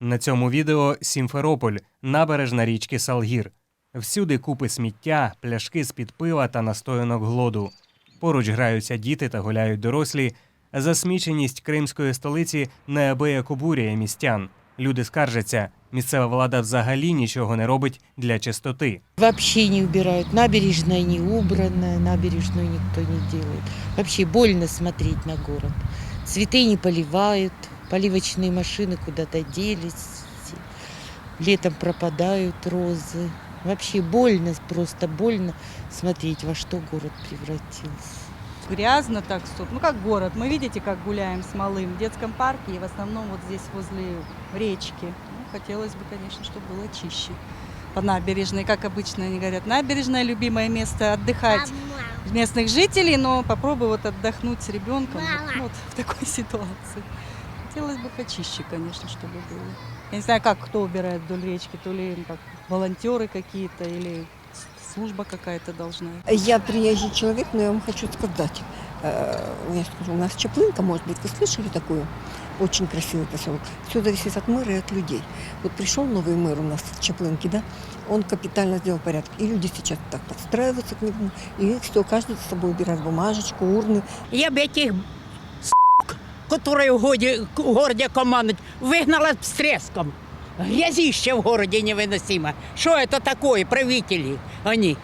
На цьому відео Сімферополь, набережна річки Салгір. Всюди купи сміття, пляшки з-під пива та настоянок глоду. Поруч граються діти та гуляють дорослі. Засміченість кримської столиці неабияк обурює містян. Люди скаржаться, місцева влада взагалі нічого не робить для чистоти. Вообще не убирают. Набережная не убранная, набережную никто не делает. Вообще больно смотреть на город. Цветы не поливают, поливочные машины куда-то делись. Летом пропадают розы. Вообще больно, просто больно смотреть, во что город превратился. грязно так, стоп. Ну, как город. Мы видите, как гуляем с малым в детском парке и в основном вот здесь возле речки. Ну, хотелось бы, конечно, чтобы было чище. По набережной, как обычно они говорят, набережная любимое место отдыхать местных жителей, но попробуй вот отдохнуть с ребенком вот, вот в такой ситуации. Хотелось бы почище, конечно, чтобы было. Я не знаю, как кто убирает вдоль речки, то ли как волонтеры какие-то или служба какая-то должна. Я приезжий человек, но я вам хочу сказать. э, Я скажу, у нас Чаплынка, может быть, вы слышали такую? Очень красивый поселок. Все зависит от мэра и от людей. Вот пришел новый мэр у нас в Чаплынке, да, он капитально сделал порядок. И люди сейчас так подстраиваются к нему. И все, каждый с собой убирает бумажечку, урны. Я б этих с**к, которые в годі- в городе командують, вигнала б з треском. Грязище в городе невыносимо. Что это такое, правители они?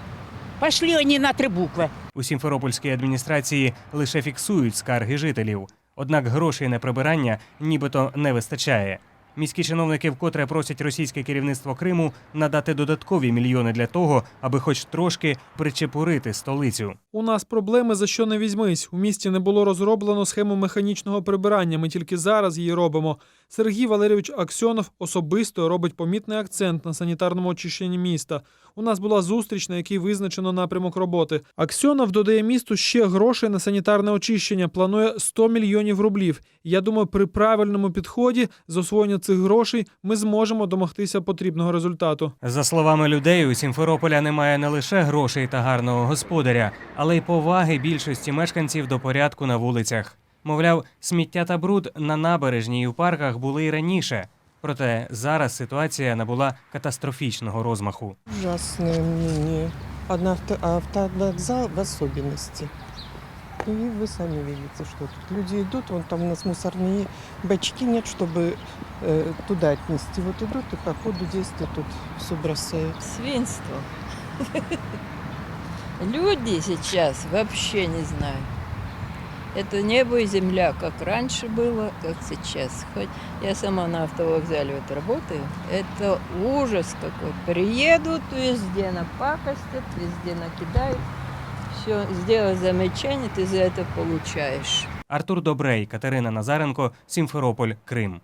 Пошли они на три букви. У Сімферопольській адміністрації лише фіксують скарги жителів. Однак грошей на прибирання нібито не вистачає. Міські чиновники вкотре просять російське керівництво Криму надати додаткові мільйони для того, аби хоч трошки причепурити столицю. У нас проблеми за що не візьмись. У місті не було розроблено схему механічного прибирання. Ми тільки зараз її робимо. Сергій Валерійович Аксьонов особисто робить помітний акцент на санітарному очищенні міста. У нас була зустріч, на якій визначено напрямок роботи. Аксьонов додає місту ще грошей на санітарне очищення. Планує 100 мільйонів рублів. Я думаю, при правильному підході з освоєння цих грошей ми зможемо домогтися потрібного результату. За словами людей, у Сімферополя немає не лише грошей та гарного господаря, але й поваги більшості мешканців до порядку на вулицях. Мовляв, сміття та бруд на набережній і в парках були й раніше. Проте зараз ситуація набула катастрофічного розмаху. Ужасное мнение. Одна авто, автовокзал в особенности. И вы сами видите, что тут люди идут, вон там у нас мусорные бачки нет, чтобы э, туда отнести. Вот идут и по ходу действия тут все бросают. Свинство. Люди сейчас вообще не знаю. Это небо и земля, как раньше было, как сейчас. Хоть я сама на автовокзале вот работаю, это ужас какой. Приедут, везде напакостят, везде накидают. Все, сделай замечание, ты за это получаешь. Артур Добрей, Катерина Назаренко, Сімферополь, Крим.